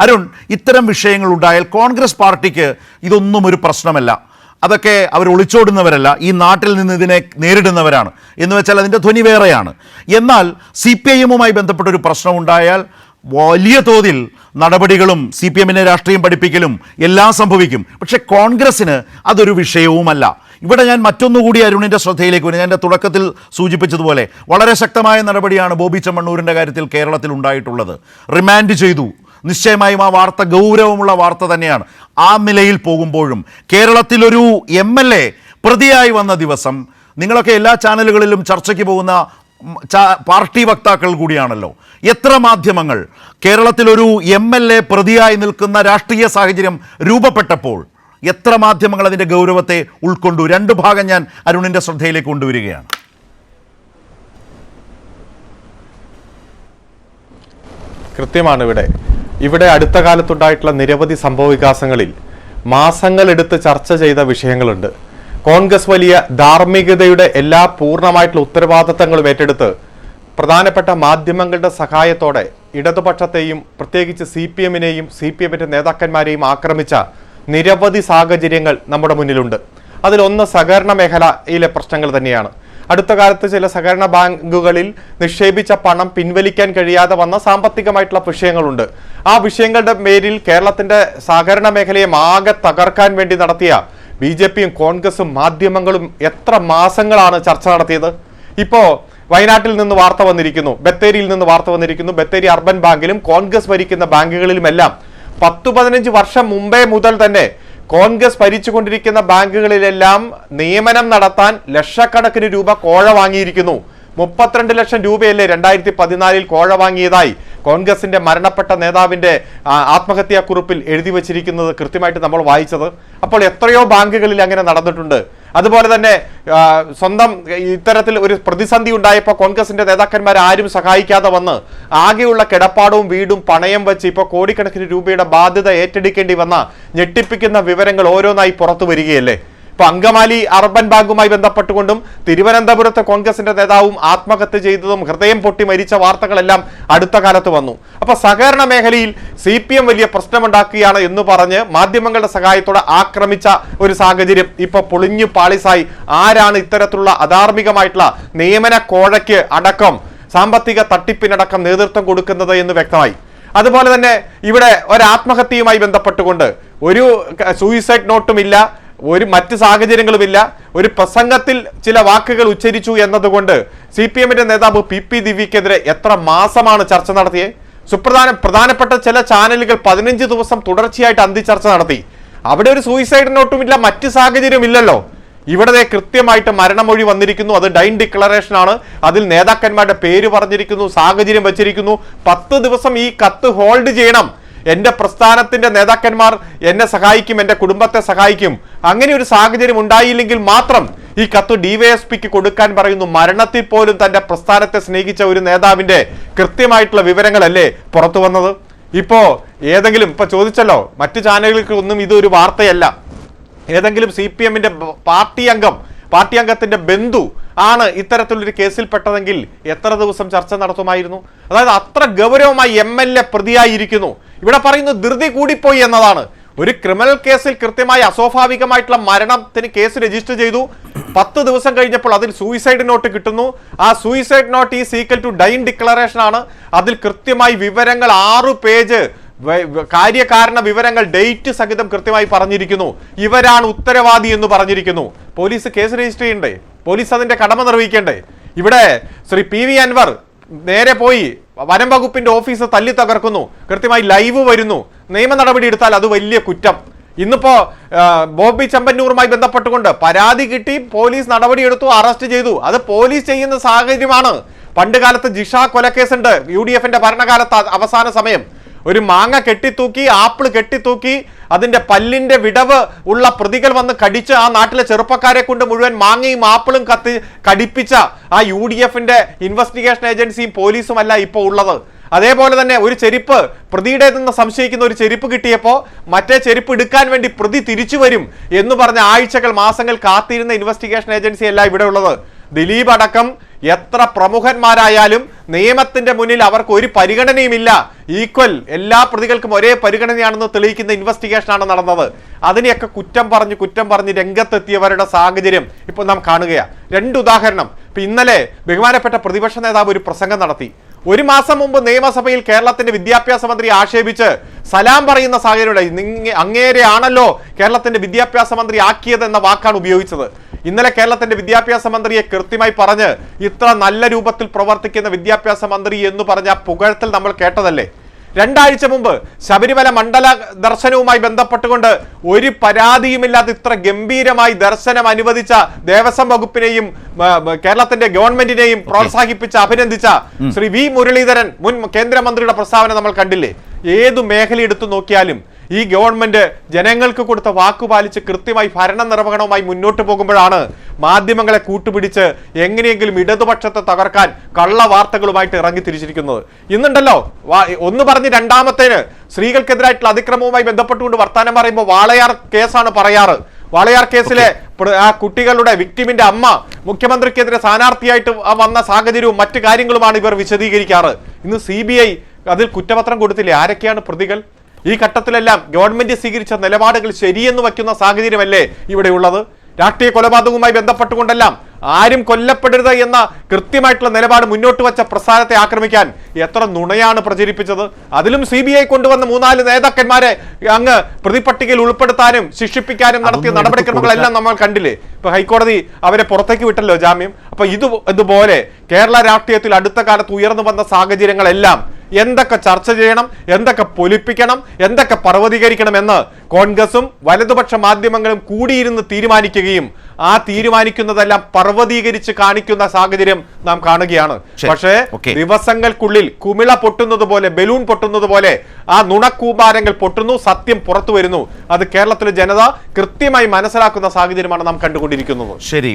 അരുൺ ഇത്തരം വിഷയങ്ങൾ ഉണ്ടായാൽ കോൺഗ്രസ് പാർട്ടിക്ക് ഇതൊന്നും ഒരു പ്രശ്നമല്ല. അതൊക്കെ അവർ ഒളിച്ചോടുന്നവരല്ല ഈ നാട്ടിൽ നിന്ന് ഇതിനെ നേരിടുന്നവരാണ്. എന്ന് വെച്ചാൽ അതിന്റെ ധ്വനി വേറെയാണ്. എന്നാൽ സി പി ഐ എമ്മുമായി ബന്ധപ്പെട്ട ഒരു പ്രശ്നം ഉണ്ടായാൽ വലിയ തോതിൽ നടപടികളും സി പി എമ്മിനെ രാഷ്ട്രീയം പഠിപ്പിക്കലും എല്ലാം സംഭവിക്കും. പക്ഷേ കോൺഗ്രസ്സിന് അതൊരു വിഷയവുമല്ല. ഇവിടെ ഞാൻ മറ്റൊന്നുകൂടി അരുണിന്റെ ശ്രദ്ധയിലേക്ക് വരും. ഞാൻ എന്റെ തുടക്കത്തിൽ സൂചിപ്പിച്ചതുപോലെ വളരെ ശക്തമായ നടപടിയാണ് ബോബി ചെമ്മണ്ണൂരിന്റെ കാര്യത്തിൽ കേരളത്തിൽ ഉണ്ടായിട്ടുള്ളത്. റിമാൻഡ് ചെയ്തു. നിശ്ചയമായും ആ വാർത്ത ഗൗരവമുള്ള വാർത്ത തന്നെയാണ്. ആ നിലയിൽ പോകുമ്പോഴും കേരളത്തിലൊരു എം എൽ എ പ്രതിയായി വന്ന ദിവസം നിങ്ങളൊക്കെ എല്ലാ ചാനലുകളിലും ചർച്ചയ്ക്ക് പോകുന്ന പാർട്ടി വക്താക്കൾ കൂടിയാണല്ലോ. എത്ര മാധ്യമങ്ങൾ കേരളത്തിലൊരു എം എൽ എ പ്രതിയായി നിൽക്കുന്ന രാഷ്ട്രീയ സാഹചര്യം രൂപപ്പെട്ടപ്പോൾ എത്ര മാധ്യമങ്ങൾ അതിന്റെ ഗൗരവത്തെ ഉൾക്കൊണ്ടു? രണ്ട് ഭാഗം ഞാൻ അരുണിന്റെ ശ്രദ്ധയിലേക്ക് കൊണ്ടുവരികയാണ്. കൃത്യമാണ് ഇവിടെ ഇവിടെ അടുത്ത കാലത്തുണ്ടായിട്ടുള്ള നിരവധി സംഭവവികാസങ്ങളിൽ മാസങ്ങളെടുത്ത് ചർച്ച ചെയ്ത വിഷയങ്ങളുണ്ട്. കോൺഗ്രസ് വലിയ ധാർമ്മികതയുടെ എല്ലാ പൂർണമായിട്ടുള്ള ഉത്തരവാദിത്തങ്ങളും ഏറ്റെടുത്ത് പ്രധാനപ്പെട്ട മാധ്യമങ്ങളുടെ സഹായത്തോടെ ഇടതുപക്ഷത്തെയും പ്രത്യേകിച്ച് സി പി എമ്മിനെയും സി പി എമ്മിന്റെ നേതാക്കന്മാരെയും ആക്രമിച്ച നിരവധി സാഹചര്യങ്ങൾ നമ്മുടെ മുന്നിലുണ്ട്. അതിലൊന്ന് സഹകരണ മേഖലയിലെ പ്രശ്നങ്ങൾ തന്നെയാണ്. അടുത്ത കാലത്ത് ചില സഹകരണ ബാങ്കുകളിൽ നിക്ഷേപിച്ച പണം പിൻവലിക്കാൻ കഴിയാതെ വന്ന സാമ്പത്തികമായിട്ടുള്ള വിഷയങ്ങളുണ്ട്. ആ വിഷയങ്ങളുടെ പേരിൽ കേരളത്തിന്റെ സഹകരണ മേഖലയെ ആകെ തകർക്കാൻ വേണ്ടി നടത്തിയ ബി ജെ പിയും കോൺഗ്രസും മാധ്യമങ്ങളും എത്ര മാസങ്ങളാണ് ചർച്ച നടത്തിയത്? ഇപ്പോ വയനാട്ടിൽ നിന്ന് വാർത്ത വന്നിരിക്കുന്നു ബത്തേരിയിൽ നിന്ന് വാർത്ത വന്നിരിക്കുന്നു ബത്തേരി അർബൻ ബാങ്കിലും കോൺഗ്രസ് ഭരിക്കുന്ന ബാങ്കുകളിലുമെല്ലാം പത്തു പതിനഞ്ച് വർഷം മുമ്പേ മുതൽ തന്നെ കോൺഗ്രസ് ഭരിച്ചുകൊണ്ടിരിക്കുന്ന ബാങ്കുകളിലെല്ലാം നിയമനം നടത്താൻ ലക്ഷക്കണക്കിന് രൂപ കോഴ വാങ്ങിയിരിക്കുന്നു. മുപ്പത്തിരണ്ട് ലക്ഷം രൂപയല്ലേ രണ്ടായിരത്തി പതിനാലിൽ കോഴ വാങ്ങിയതായി കോൺഗ്രസിന്റെ മരണപ്പെട്ട നേതാവിന്റെ ആത്മഹത്യാ കുറിപ്പിൽ എഴുതി വച്ചിരിക്കുന്നത് കൃത്യമായിട്ട് നമ്മൾ വായിച്ചത്. അപ്പോൾ എത്രയോ ബാങ്കുകളിൽ അങ്ങനെ നടന്നിട്ടുണ്ട്. അതുപോലെ തന്നെ സ്വന്തം ഇത്തരത്തിൽ ഒരു പ്രതിസന്ധി ഉണ്ടായപ്പോൾ കോൺഗ്രസിന്റെ നേതാക്കന്മാർ ആരും സഹായിക്കാതെ വന്ന് ആകെയുള്ള കിടപ്പാടവും വീടും പണയം വെച്ച് ഇപ്പോൾ കോടിക്കണക്കിന് രൂപയുടെ ബാധ്യത ഏറ്റെടുക്കേണ്ടി വന്ന ഞെട്ടിപ്പിക്കുന്ന വിവരങ്ങൾ ഓരോന്നായി പുറത്തു വരികയല്ലേ? ഇപ്പൊ അങ്കമാലി അർബൻ ബാങ്കുമായി ബന്ധപ്പെട്ടുകൊണ്ടും തിരുവനന്തപുരത്തെ കോൺഗ്രസിന്റെ നേതാവും ആത്മഹത്യ ചെയ്തതും ഹൃദയം പൊട്ടി മരിച്ച വാർത്തകളെല്ലാം അടുത്ത കാലത്ത് വന്നു. അപ്പൊ സഹകരണ മേഖലയിൽ സി പി എം വലിയ പ്രശ്നമുണ്ടാക്കുകയാണ് എന്ന് പറഞ്ഞ് മാധ്യമങ്ങളുടെ സഹായത്തോടെ ആക്രമിച്ച ഒരു സാഹചര്യം ഇപ്പൊ പൊളിഞ്ഞു പാളിസായി. ആരാണ് ഇത്തരത്തിലുള്ള അധാർമികമായിട്ടുള്ള നിയമന കോഴയ്ക്ക് അടക്കം സാമ്പത്തിക തട്ടിപ്പിനടക്കം നേതൃത്വം കൊടുക്കുന്നത് എന്ന് വ്യക്തമായി. അതുപോലെ തന്നെ ഇവിടെ ഒരാത്മഹത്യയുമായി ബന്ധപ്പെട്ടുകൊണ്ട് ഒരു സൂയിസൈഡ് നോട്ടുമില്ല ഒരു മറ്റ് സാഹചര്യങ്ങളുമില്ല. ഒരു പ്രസംഗത്തിൽ ചില വാക്കുകൾ ഉച്ചരിച്ചു എന്നതുകൊണ്ട് സി പി എമ്മിന്റെ നേതാവ് പി പി ദിവ്യക്കെതിരെ എത്ര മാസമാണ് ചർച്ച നടത്തിയത് സുപ്രധാന പ്രധാനപ്പെട്ട ചില ചാനലുകൾ പതിനഞ്ച് ദിവസം തുടർച്ചയായിട്ട് അന്തിച്ചർച്ച നടത്തി. അവിടെ ഒരു സൂയിസൈഡ് നോട്ടുമില്ല മറ്റ് സാഹചര്യം ഇല്ലല്ലോ ഇവിടെ കൃത്യമായിട്ട് മരണമൊഴി വന്നിരിക്കുന്നു. അത് ഡൈൻ ഡിക്ലറേഷൻ ആണ് അതിൽ നേതാക്കന്മാരുടെ പേര് പറഞ്ഞിരിക്കുന്നു സാഹചര്യം വെച്ചിരിക്കുന്നു. പത്ത് ദിവസം ഈ കത്ത് ഹോൾഡ് ചെയ്യണം. എന്റെ പ്രസ്ഥാനത്തിന്റെ നേതാക്കന്മാർ എന്നെ സഹായിക്കും എന്റെ കുടുംബത്തെ സഹായിക്കും. അങ്ങനെ ഒരു സാഹചര്യം ഉണ്ടായില്ലെങ്കിൽ മാത്രം ഈ കത്ത് ഡിവൈഎസ്പിക്ക് കൊടുക്കാൻ പറയുന്നു. മരണത്തിൽ പോലും തന്റെ പ്രസ്ഥാനത്തെ സ്നേഹിച്ച ഒരു നേതാവിന്റെ കൃത്യമായിട്ടുള്ള വിവരങ്ങളല്ലേ പുറത്തു വന്നത്? ഇപ്പോ ഏതെങ്കിലും ഇപ്പൊ ചോദിച്ചല്ലോ മറ്റു ചാനലുകൾക്ക് ഒന്നും ഇതൊരു വാർത്തയല്ല. ഏതെങ്കിലും സി പി എമ്മിന്റെ പാർട്ടി അംഗം പാർട്ടി അംഗത്തിന്റെ ബന്ധു ആണ് ഇത്തരത്തിലൊരു കേസിൽപ്പെട്ടതെങ്കിൽ എത്ര ദിവസം ചർച്ച നടത്തുമായിരുന്നു? അതായത് അത്ര ഗൗരവമായി എം എൽ എ പ്രതിയായിരിക്കുന്നു. ഇവിടെ പറയുന്നത് ധൃതി കൂടിപ്പോയി എന്നതാണ്. ഒരു ക്രിമിനൽ കേസിൽ കൃത്യമായി അസ്വാഭാവികമായിട്ടുള്ള മരണത്തിന് കേസ് രജിസ്റ്റർ ചെയ്തു. പത്ത് ദിവസം കഴിഞ്ഞപ്പോൾ അതിൽ സൂയിസൈഡ് നോട്ട് കിട്ടുന്നു. ആ സൂയിസൈഡ് നോട്ട് ഈ സീക്വൽ ടു ഡൈൻ ഡിക്ലറേഷൻ ആണ്. അതിൽ കൃത്യമായി വിവരങ്ങൾ ആറു പേജ് കാര്യകാരണ വിവരങ്ങൾ ഡേറ്റ് സഹിതം കൃത്യമായി പറഞ്ഞിരിക്കുന്നു. ഇവരാണ് ഉത്തരവാദി എന്ന് പറഞ്ഞിരിക്കുന്നു. പോലീസ് കേസ് രജിസ്റ്റർ ചെയ്യണ്ടേ? പോലീസ് അതിന്റെ കടമ നിർവഹിക്കേണ്ടേ? ഇവിടെ ശ്രീ പി വി അൻവർ നേരെ പോയി വനം വകുപ്പിന്റെ ഓഫീസ് തല്ലി തകർക്കുന്നു. കൃത്യമായി ലൈവ് വരുന്നു. നിയമ നടപടി എടുത്താൽ അത് വലിയ കുറ്റം. ഇന്നിപ്പോ ബോബി ചമ്പന്നൂറുമായി ബന്ധപ്പെട്ടുകൊണ്ട് പരാതി കിട്ടി പോലീസ് നടപടിയെടുത്തു അറസ്റ്റ് ചെയ്തു. അത് പോലീസ് ചെയ്യുന്ന സാഹചര്യമാണ്. പണ്ട് കാലത്ത് ജിഷ കൊലക്കേസുണ്ട്. യു ഡി എഫിന്റെ ഭരണകാലത്ത് അവസാന സമയം. ഒരു മാങ്ങ കെട്ടിത്തൂക്കി ആപ്പിൾ കെട്ടിത്തൂക്കി അതിന്റെ പല്ലിന്റെ വിടവ് ഉള്ള പ്രതികൾ വന്ന് കടിച്ച് ആ നാട്ടിലെ ചെറുപ്പക്കാരെ കൊണ്ട് മുഴുവൻ മാങ്ങയും ആപ്പിളും കത്തി കടിപ്പിച്ച ആ യു ഡി എഫിന്റെ ഇൻവെസ്റ്റിഗേഷൻ ഏജൻസിയും പോലീസും അല്ല ഇപ്പോൾ ഉള്ളത്. അതേപോലെ തന്നെ ഒരു ചെരുപ്പ് പ്രതിയുടേതെന്ന് സംശയിക്കുന്ന ഒരു ചെരുപ്പ് കിട്ടിയപ്പോൾ മറ്റേ ചെരുപ്പ് എടുക്കാൻ വേണ്ടി പ്രതി തിരിച്ചു വരും എന്ന് പറഞ്ഞ ആഴ്ചകൾ മാസങ്ങൾ കാത്തിരുന്ന ഇൻവെസ്റ്റിഗേഷൻ ഏജൻസിയല്ല ഇവിടെ ഉള്ളത്. ദിലീപ് അടക്കം എത്ര പ്രമുഖന്മാരായാലും നിയമത്തിന്റെ മുന്നിൽ അവർക്ക് ഒരു പരിഗണനയുമില്ല. ഈക്വൽ എല്ലാ പ്രതികൾക്കും ഒരേ പരിഗണനയാണെന്ന് തെളിയിക്കുന്ന ഇൻവെസ്റ്റിഗേഷനാണ് നടന്നത്. അതിനെയൊക്കെ കുറ്റം പറഞ്ഞ് കുറ്റം പറഞ്ഞ് രംഗത്തെത്തിയവരുടെ സാഹചര്യം ഇപ്പോൾ നാം കാണുകയാണ് രണ്ട് ഉദാഹരണം. ഇപ്പൊ ഇന്നലെ ബഹുമാനപ്പെട്ട പ്രതിപക്ഷ നേതാവ് ഒരു പ്രസംഗം നടത്തി. ഒരു മാസം മുമ്പ് നിയമസഭയിൽ കേരളത്തിന്റെ വിദ്യാഭ്യാസ മന്ത്രി ആക്ഷേപിച്ച് സലാം പറയുന്ന സാഹചര്യം അങ്ങേരെയാണല്ലോ കേരളത്തിന്റെ വിദ്യാഭ്യാസ മന്ത്രി ആക്കിയത് എന്ന വാക്കാണ് ഉപയോഗിച്ചത്. ഇന്നലെ കേരളത്തിന്റെ വിദ്യാഭ്യാസ മന്ത്രിയെ കൃത്യമായി പറഞ്ഞ് ഇത്ര നല്ല രൂപത്തിൽ പ്രവർത്തിക്കുന്ന വിദ്യാഭ്യാസ മന്ത്രി എന്ന് പറഞ്ഞ പുകഴ്ത്തൽ നമ്മൾ കേട്ടതല്ലേ? രണ്ടാഴ്ച മുമ്പ് ശബരിമല മണ്ഡല ദർശനവുമായി ബന്ധപ്പെട്ടുകൊണ്ട് ഒരു പരാതിയുമില്ലാതെ ഇത്ര ഗംഭീരമായി ദർശനം അനുവദിച്ച ദേവസ്വം വകുപ്പിനെയും കേരളത്തിന്റെ ഗവൺമെന്റിനെയും പ്രോത്സാഹിപ്പിച്ച അഭിനന്ദിച്ച ശ്രീ വി മുരളീധരൻ മുൻ കേന്ദ്രമന്ത്രിയുടെ പ്രസ്താവന നമ്മൾ കണ്ടില്ലേ? ഏതു മേഖല എടുത്തു നോക്കിയാലും ഈ ഗവൺമെന്റ് ജനങ്ങൾക്ക് കൊടുത്ത വാക്കു പാലിച്ച് കൃത്യമായി ഭരണ നിർവഹണവുമായി മുന്നോട്ട് പോകുമ്പോഴാണ് മാധ്യമങ്ങളെ കൂട്ടുപിടിച്ച് എങ്ങനെയെങ്കിലും ഇടതുപക്ഷത്തെ തകർക്കാൻ കള്ള വാർത്തകളുമായിട്ട് ഇറങ്ങി തിരിച്ചിരിക്കുന്നത്. ഇന്നുണ്ടല്ലോ ഒന്ന് പറഞ്ഞ് രണ്ടാമത്തേന് സ്ത്രീകൾക്കെതിരായിട്ടുള്ള അതിക്രമവുമായി ബന്ധപ്പെട്ടുകൊണ്ട് വർത്താനം പറയുമ്പോൾ വാളയാർ കേസാണ് പറയാറ്. വാളയാർ കേസിലെ ആ കുട്ടികളുടെ വിക്ടിമിന്റെ അമ്മ മുഖ്യമന്ത്രിക്കെതിരെ സ്ഥാനാർത്ഥിയായിട്ട് വന്ന സാഹചര്യവും മറ്റു കാര്യങ്ങളുമാണ് ഇവർ വിശദീകരിക്കാറ്. ഇന്ന് സി അതിൽ കുറ്റപത്രം കൊടുത്തില്ലേ? ആരൊക്കെയാണ് പ്രതികൾ? ഈ ഘട്ടത്തിലെല്ലാം ഗവൺമെന്റ് സ്വീകരിച്ച നിലപാടുകൾ ശരിയെന്ന് വയ്ക്കുന്ന സാഹചര്യമല്ലേ ഇവിടെ ഉള്ളത് രാഷ്ട്രീയ കൊലപാതകവുമായി ബന്ധപ്പെട്ടുകൊണ്ടെല്ലാം ആരും കൊല്ലപ്പെടരുത് എന്ന കൃത്യമായിട്ടുള്ള നിലപാട് മുന്നോട്ട് വച്ച പ്രസ്ഥാനത്തെ ആക്രമിക്കാൻ എത്ര നുണയാണ് പ്രചരിപ്പിച്ചത്? അതിലും സി ബി ഐ കൊണ്ടുവന്ന മൂന്നാൽ നേതാക്കന്മാരെ അങ്ങ് പ്രതിപട്ടികയിൽ ഉൾപ്പെടുത്താനും ശിക്ഷിപ്പിക്കാനും നടത്തിയ നടപടിക്രമങ്ങളെല്ലാം നമ്മൾ കണ്ടില്ലേ? ഇപ്പൊ ഹൈക്കോടതി അവരെ പുറത്തേക്ക് വിട്ടല്ലോ ജാമ്യം. അപ്പൊ ഇത് ഇതുപോലെ കേരള രാഷ്ട്രീയത്തിൽ അടുത്ത കാലത്ത് ഉയർന്നു വന്ന സാഹചര്യങ്ങളെല്ലാം എന്തൊക്കെ ചർച്ച ചെയ്യണം എന്തൊക്കെ പൊലിപ്പിക്കണം എന്തൊക്കെ പർവതീകരിക്കണം എന്ന് കോൺഗ്രസും വലതുപക്ഷ മാധ്യമങ്ങളും കൂടിയിരുന്ന് തീരുമാനിക്കുകയും ആ തീരുമാനിക്കുന്നതെല്ലാം പർവതീകരിച്ച് കാണിക്കുന്ന സാഹചര്യം നാം കാണുകയാണ്. പക്ഷേ ദിവസങ്ങൾക്കുള്ളിൽ കുമിള പൊട്ടുന്നത് പോലെ ബലൂൺ പൊട്ടുന്നത് പോലെ ആ നുണക്കൂമാരങ്ങൾ പൊട്ടുന്നു സത്യം പുറത്തു വരുന്നു. അത് കേരളത്തിലെ ജനത കൃത്യമായി മനസ്സിലാക്കുന്ന സാഹചര്യമാണ് നാം കണ്ടുകൊണ്ടിരിക്കുന്നത്. ശരി.